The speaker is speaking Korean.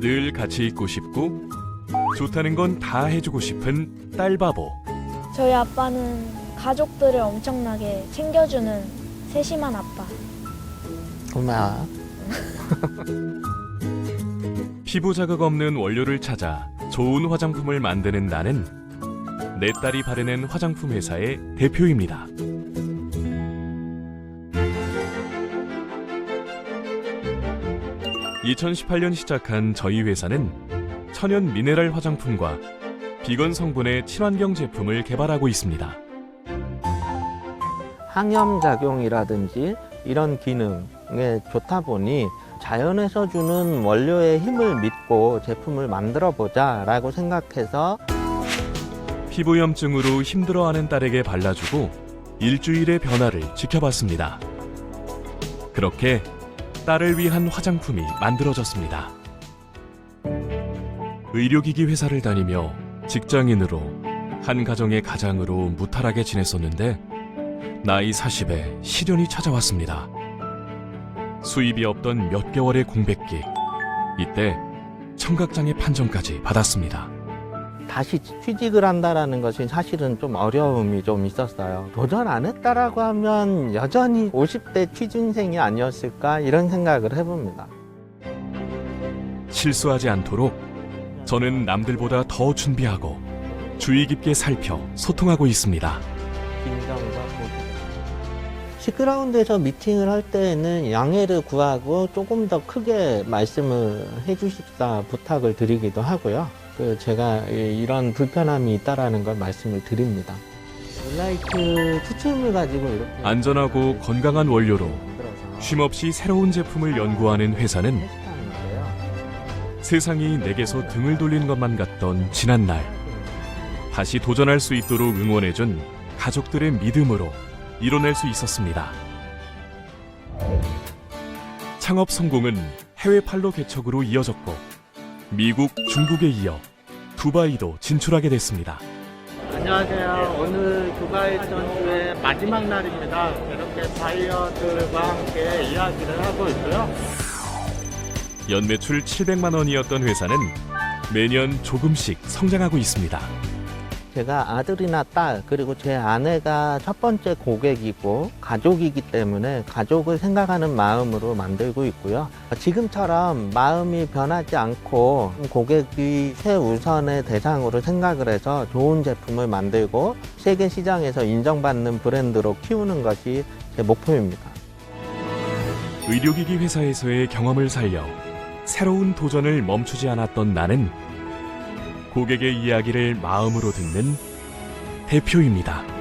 늘 같이 있고 싶고 좋다는 건 다 해주고 싶은 딸바보. 저희 아빠는 가족들을 엄청나게 챙겨주는 세심한 아빠. 고마워. 피부 자극 없는 원료를 찾아 좋은 화장품을 만드는 나는 내 딸이 바르는 화장품 회사의 대표입니다. (2018년) 시작한 저희 회사는 천연 미네랄 화장품과 비건 성분의 친환경 제품을 개발하고 있습니다. 항염 작용이라든지 이런 기능에 좋다 보니 자연에서 주는 원료의 힘을 믿고 제품을 만들어 보자라고 생각해서 피부염증으로 힘들어하는 딸에게 발라주고 일주일의 변화를 지켜봤습니다. 그렇게 딸을 위한 화장품이 만들어졌습니다. 의료기기 회사를 다니며 직장인으로 한 가정의 가장으로 무탈하게 지냈었는데 나이 40에 시련이 찾아왔습니다. 수입이 없던 몇 개월의 공백기. 이때 청각장애 판정까지 받았습니다. 다시 취직을 한다라는 것이 사실은 좀 어려움이 좀 있었어요. 도전 안 했다라고 하면 여전히 50대 취준생이 아니었을까 이런 생각을 해봅니다. 실수하지 않도록 저는 남들보다 더 준비하고 주의 깊게 살펴 소통하고 있습니다. 데서 미팅을 할 때에는 양해를 구하고 조금 더 크게 말씀을 해주십사 부탁을 드리기도 하고요. 그 제가 이- 이런 불편함이 있다라는 걸 말씀을 드립니다. 몰라이트 추출물 가지고 이렇게 안전하고 건강한 원료로 쉼없이 새로운 제품을 연구하는 회사는. 세상이 내게서 등을 돌린 것만 같던 지난 날 다시 도전할 수 있도록 응원해준 가족들의 믿음으로 이뤄낼 수 있었습니다. 창업 성공은 해외 판로 개척으로 이어졌고 미국, 중국에 이어 두바이도 진출하게 됐습니다. 안녕하세요. 오늘 두바이 전주의 마지막 날입니다. 이렇게 바이어들과 함께 이야기를 하고 있고요. 연매출 700만 원이었던 회사는 매년 조금씩 성장하고 있습니다. 제가 아들이나 딸 그리고 제 아내가 첫 번째 고객이고 가족이기 때문에 가족을 생각하는 마음으로 만들고 있고요. 지금처럼 마음이 변하지 않고 고객이 최우선의 대상으로 생각을 해서 좋은 제품을 만들고 세계 시장에서 인정받는 브랜드로 키우는 것이 제 목표입니다. 의료기기 회사에서의 경험을 살려 새로운 도전을 멈추지 않았던 나는 고객의 이야기를 마음으로 듣는 대표입니다.